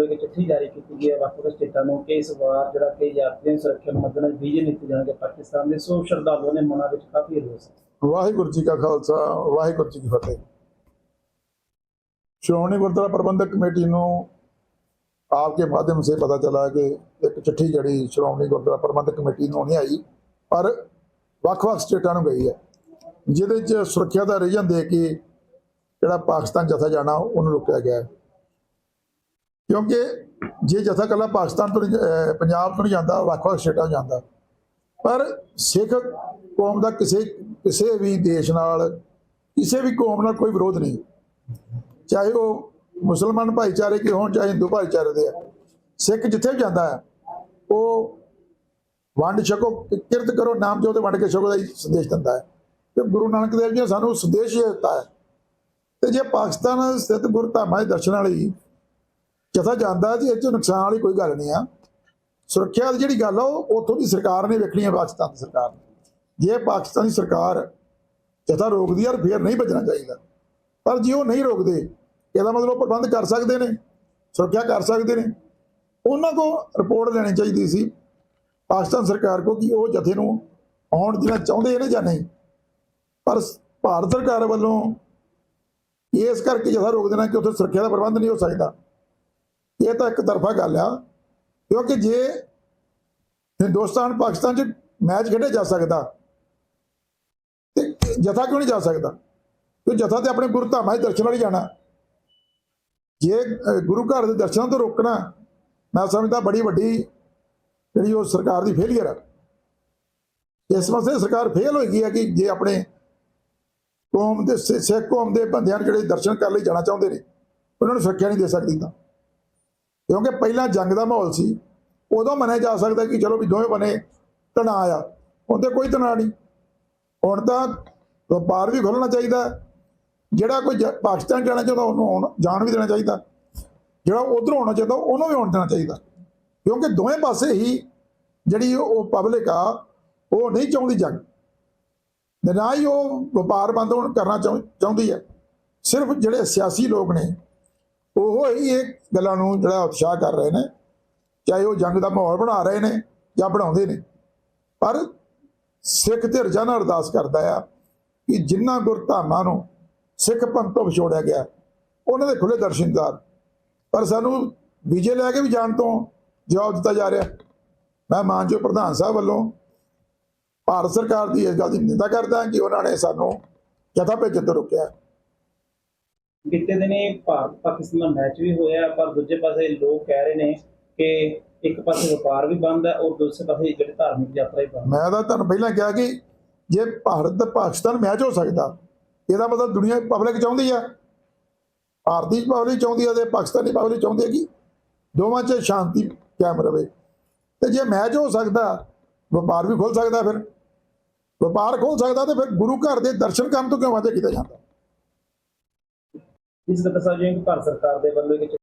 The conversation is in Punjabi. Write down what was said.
ਵੱਲੋਂ ਇੱਕ ਚਿੱਠੀ ਜਾਰੀ ਕੀਤੀ ਗਈ ਹੈ ਵੱਖ-ਵੱਖ ਸਟੇਟਾਂ ਨੂੰ ਕਿ ਇਸ ਵਾਰ ਜਿਹੜਾ ਕਿ ਯਾਤਰੀਆਂ ਦੀ ਸੁਰੱਖਿਆ ਨੂੰ ਮੱਦੇਨਜ਼ਰ ਵੀਜ਼ੇ ਨਹੀਂ ਦਿੱਤੇ ਜਾਣਗੇ ਪਾਕਿਸਤਾਨ ਦੇ ਸੋ ਸ਼ਰਧਾਲੂਆਂ ਦੇ ਮਨਾਂ ਵਿੱਚ ਕਾਫੀ ਰੋਸ ਹੈ ਵਾਹਿਗੁਰੂ ਜੀ ਕਾ ਖਾਲਸਾ ਵਾਹਿਗੁਰੂ ਜੀ ਕੀ ਫਤਿਹ ਸ਼੍ਰੋਮਣੀ ਗੁਰਦੁਆਰਾ ਪ੍ਰਬੰਧਕ ਕਮੇਟੀ ਨੂੰ आपके माध्यम से पता चला कि एक चिट्ठी जड़ी श्रोमणी गुरुद्वारा प्रबंधक कमेटी ਨੂੰ ਨਹੀਂ ਆਈ ਪਰ ਵੱਖ-ਵੱਖ ਸਟੇਟਾਂ ਨੂੰ ਗਈ ਹੈ ਜਿਹਦੇ ਚ ਸੁਰੱਖਿਆ ਦਾ ਰੀਜਨ ਦੇ ਕੇ ਜਿਹੜਾ ਪਾਕਿਸਤਾਨ ਜਥਾ ਜਾਣਾ ਉਹਨੂੰ ਰੁਕਿਆ ਗਿਆ ਹੈ ਕਿਉਂਕਿ ਜੇ ਜਥਾ ਕੱਲਾ ਪਾਕਿਸਤਾਨ ਤੋਂ ਨਹੀਂ, ਪੰਜਾਬ ਤੋਂ ਨਹੀਂ ਜਾਂਦਾ ਵੱਖ-ਵੱਖ ਸਟੇਟਾਂ ਜਾਂਦਾ। ਪਰ ਸਿੱਖ ਕੌਮ ਦਾ ਕਿਸੇ ਕਿਸੇ ਵੀ ਦੇਸ਼ ਨਾਲ ਕਿਸੇ ਵੀ ਕੌਮ ਨਾਲ ਕੋਈ ਵਿਰੋਧ ਨਹੀਂ। ਚਾਹੇ ਉਹ ਮੁਸਲਮਾਨ ਭਾਈਚਾਰੇ ਕੇ ਹੋਣ ਚਾਹੇ ਹਿੰਦੂ ਭਾਈਚਾਰੇ ਦੇ ਆ। ਸਿੱਖ ਜਿੱਥੇ ਵੀ ਜਾਂਦਾ ਹੈ ਉਹ ਵੰਡ ਛਕੋ ਕਿਰਤ ਕਰੋ ਨਾਮ ਜੋ ਤੇ ਵੰਡ ਕੇ ਛਕੋ ਦਾ ਹੀ ਸੰਦੇਸ਼ ਦਿੰਦਾ ਹੈ। ਤੇ ਗੁਰੂ ਨਾਨਕ ਦੇਵ ਜੀ ਨੇ ਸਾਨੂੰ ਸੰਦੇਸ਼ ਇਹ ਦਿੱਤਾ ਹੈ। ਤੇ ਜੇ ਪਾਕਿਸਤਾਨ ਸਥਿਤ ਗੁਰਧਾਮਾਂ ਦੇ ਦਰਸ਼ਨਾਂ ਲਈ ਜਥਾ ਜਾਂਦਾ ਜੀ, ਇਹ ਚ ਨੁਕਸਾਨ ਵਾਲੀ ਕੋਈ ਗੱਲ ਨਹੀਂ ਆ। ਸੁਰੱਖਿਆ ਦੀ ਜਿਹੜੀ ਗੱਲ ਆ, ਉਹ ਉੱਥੋਂ ਦੀ ਸਰਕਾਰ ਨੇ ਵੇਖਣੀ ਹੈ ਪਾਕਿਸਤਾਨ ਦੀ ਸਰਕਾਰ ਨੇ। ਜੇ ਪਾਕਿਸਤਾਨ ਦੀ ਸਰਕਾਰ ਜਥਾ ਰੋਕਦੀ ਆ ਫਿਰ ਨਹੀਂ ਬਚਣਾ ਚਾਹੀਦਾ। ਪਰ ਜੇ ਉਹ ਨਹੀਂ ਰੋਕਦੇ, ਇਹਦਾ ਮਤਲਬ ਉਹ ਪ੍ਰਬੰਧ ਕਰ ਸਕਦੇ ਨੇ, ਸੁਰੱਖਿਆ ਕਰ ਸਕਦੇ ਨੇ। ਉਹਨਾਂ ਕੋ ਰਿਪੋਰਟ ਲੈਣੀ ਚਾਹੀਦੀ ਸੀ, ਪਾਕਿਸਤਾਨ ਸਰਕਾਰ ਕੋ ਕਿ ਉਹ ਜਥੇ ਨੂੰ ਆਉਣ ਦੇਣਾ ਚਾਹੁੰਦੇ ਨੇ ਜਾਂ ਨਹੀਂ। ਪਰ ਭਾਰਤ ਸਰਕਾਰ ਵੱਲੋਂ ਇਸ ਕਰਕੇ ਜਥਾ ਰੋਕ ਦੇਣਾ ਕਿ ਉੱਥੇ ਸੁਰੱਖਿਆ ਦਾ ਪ੍ਰਬੰਧ ਨਹੀਂ ਹੋ ਸਕਦਾ। ਇਹ ਤਾਂ ਇੱਕ ਤਰਫਾ ਗੱਲ ਆ, ਕਿਉਂਕਿ ਜੇ ਹਿੰਦੁਸਤਾਨ ਪਾਕਿਸਤਾਨ ਚ ਮੈਚ ਖੇਡਿਆ ਜਾ ਸਕਦਾ, ਤੇ ਜਥਾ ਕਿਉਂ ਨਹੀਂ ਜਾ ਸਕਦਾ? ਕਿ ਜਥਾ ਤੇ ਆਪਣੇ ਗੁਰੂ ਧਾਮਾਂ ਦੇ ਦਰਸ਼ਨ ਲਈ ਜਾਣਾ? ਜੇ ਗੁਰੂ ਘਰ ਦੇ ਦਰਸ਼ਨਾਂ ਤੋਂ ਰੋਕਣਾ, ਮੈਂ ਸਮਝਦਾ ਬੜੀ ਵੱਡੀ ਜਿਹੜੀ ਉਹ ਸਰਕਾਰ ਦੀ ਫੇਲੀਅਰ ਆ। ਇਸ ਵਾਸਤੇ ਸਰਕਾਰ ਫੇਲ ਹੋਈ ਗਈ ਹੈ ਕਿ ਜੇ ਆਪਣੇ ਕੌਮ ਦੇ ਸਿ- ਸਿੱਖ ਕੌਮ ਦੇ ਬੰਦਿਆਂ ਨੂੰ ਜਿਹੜੇ ਦਰਸ਼ਨ ਕਰਨ ਲਈ ਜਾਣਾ ਚਾਹੁੰਦੇ ਨੇ, ਉਹਨਾਂ ਨੂੰ ਸੁਰੱਖਿਆ ਨਹੀਂ ਦੇ ਸਕਦੀ ਤਾਂ। ਕਿਉਂਕਿ ਪਹਿਲਾਂ ਜੰਗ ਦਾ ਮਾਹੌਲ ਸੀ, ਉਦੋਂ ਮੰਨਿਆ ਜਾ ਸਕਦਾ ਕਿ ਚਲੋ ਵੀ ਦੋਵੇਂ ਬਣੇ, ਤਣਾਅ ਆ। ਹੁਣ ਤੇ ਕੋਈ ਤਣਾਅ ਨਹੀਂ। ਹੁਣ ਤਾਂ ਵਪਾਰ ਵੀ ਖੋਲਣਾ ਚਾਹੀਦਾ। ਜਿਹੜਾ ਕੋਈ ਜ- ਪਾਕਿਸਤਾਨ ਜਾਣਾ ਚਾਹੁੰਦਾ, ਉਹਨੂੰ ਆਉਣ, ਜਾਣ ਵੀ ਦੇਣਾ ਚਾਹੀਦਾ। ਜਿਹੜਾ ਉਧਰੋਂ ਆਉਣਾ ਚਾਹੁੰਦਾ, ਉਹਨੂੰ ਵੀ ਆਉਣ ਦੇਣਾ ਚਾਹੀਦਾ। ਕਿਉਂਕਿ ਦੋਵੇਂ ਪਾਸੇ ਹੀ ਜਿਹੜੀ ਉਹ ਪਬਲਿਕ ਆ, ਉਹ ਨਹੀਂ ਚਾਹੁੰਦੀ ਜੰਗ। ਨਾ ਹੀ ਉਹ ਵਪਾਰ ਬੰਦ ਹੋਣ ਕਰਨਾ ਚਾਹੁੰ- ਚਾਹੁੰਦੀ ਹੈ ਸਿਰਫ ਜਿਹੜੇ ਸਿਆਸੀ ਲੋਕ ਨੇ ਉਹ ਹੀ ਇਹ ਗੱਲਾਂ ਨੂੰ ਜਿਹੜਾ ਉਤਸ਼ਾਹ ਕਰ ਰਹੇ ਨੇ, ਚਾਹੇ ਉਹ ਜੰਗ ਦਾ ਮਾਹੌਲ ਬਣਾ ਰਹੇ ਨੇ ਜਾਂ ਬਣਾਉਂਦੇ ਨੇ, ਪਰ ਸਿੱਖ ਧਿਰਜਾ ਨਾਲ ਅਰਦਾਸ ਕਰਦਾ ਆ ਕਿ ਜਿਨ੍ਹਾਂ ਗੁਰਧਾਮਾਂ ਨੂੰ ਸਿੱਖ ਪੰਥ ਤੋਂ ਵਿਛੋੜਿਆ ਗਿਆ, ਉਹਨਾਂ ਦੇ ਖੁੱਲੇ ਦਰਸ਼ਨਦਾਰ ਪਰ ਸਾਨੂੰ ਵਿਜੇ ਲੈ ਕੇ ਵੀ ਜਾਣ ਤੋਂ ਜਵਾਬ ਦਿੱਤਾ ਜਾ ਰਿਹਾ। ਮੈਂ ਮਾਨਜੋ ਪ੍ਰਧਾਨ ਸਾਹਿਬ ਵੱਲੋਂ ਭਾਰਤ ਸਰਕਾਰ ਦੀ ਇਸ ਗੱਲ ਦੀ ਨਿੰਦਾ ਕਰਦਾ ਕਿ ਉਹਨਾਂ ਨੇ ਸਾਨੂੰ ਜਥਾ ਭੇਜਣ ਤੋਂ ਰੋਕਿਆ। ਬੀਤੇ ਦਿਨੀ ਭਾਰਤ ਪਾਕਿਸਤਾਨ ਦਾ ਮੈਚ ਵੀ ਹੋਇਆ, ਪਰ ਦੂਜੇ ਪਾਸੇ ਲੋਕ ਕਹਿ ਰਹੇ ਨੇ ਕਿ ਇੱਕ ਪਾਸੇ ਵਪਾਰ ਵੀ ਬੰਦ ਹੈ ਔਰ ਦੂਸਰੇ ਪਾਸੇ ਜਿਹੜੀ ਧਾਰਮਿਕ ਯਾਤਰਾ ਵੀ ਬੰਦ ਮੈਂ ਤਾਂ ਤੁਹਾਨੂੰ ਪਹਿਲਾਂ ਕਿਹਾ ਕਿ ਜੇ ਭਾਰਤ ਤੇ ਪਾਕਿਸਤਾਨ ਮੈਚ ਹੋ ਸਕਦਾ, ਇਹਦਾ ਮਤਲਬ ਦੁਨੀਆ ਪਬਲਿਕ ਚਾਹੁੰਦੀ ਆ। ਭਾਰਤੀ ਪਬਲਿਕ ਚਾਹੁੰਦੀ ਆ ਤੇ ਪਾਕਿਸਤਾਨੀ ਪਬਲਿਕ ਚਾਹੁੰਦੀ ਹੈ ਕਿ ਦੋਵਾਂ 'ਚ ਸ਼ਾਂਤੀ ਕਾਇਮ ਰਵੇ। ਤੇ ਜੇ ਮੈਚ ਹੋ ਸਕਦਾ, ਵਪਾਰ ਵੀ ਖੁੱਲ ਸਕਦਾ ਫਿਰ। ਵਪਾਰ ਖੁੱਲ ਸਕਦਾ ਤੇ ਫਿਰ ਗੁਰੂ ਘਰ ਦੇ ਦਰਸ਼ਨ ਕਰਨ ਤੋਂ ਕਿਉਂ ਵਾਅਦਾ ਕੀਤਾ ਜਾਂਦਾ? ਇਸ ਦਾ ਦੱਸਿਆ ਜਿਵੇਂ ਭਾਰਤ ਸਰਕਾਰ ਦੇ ਵੱਲੋਂ ਇੱਕ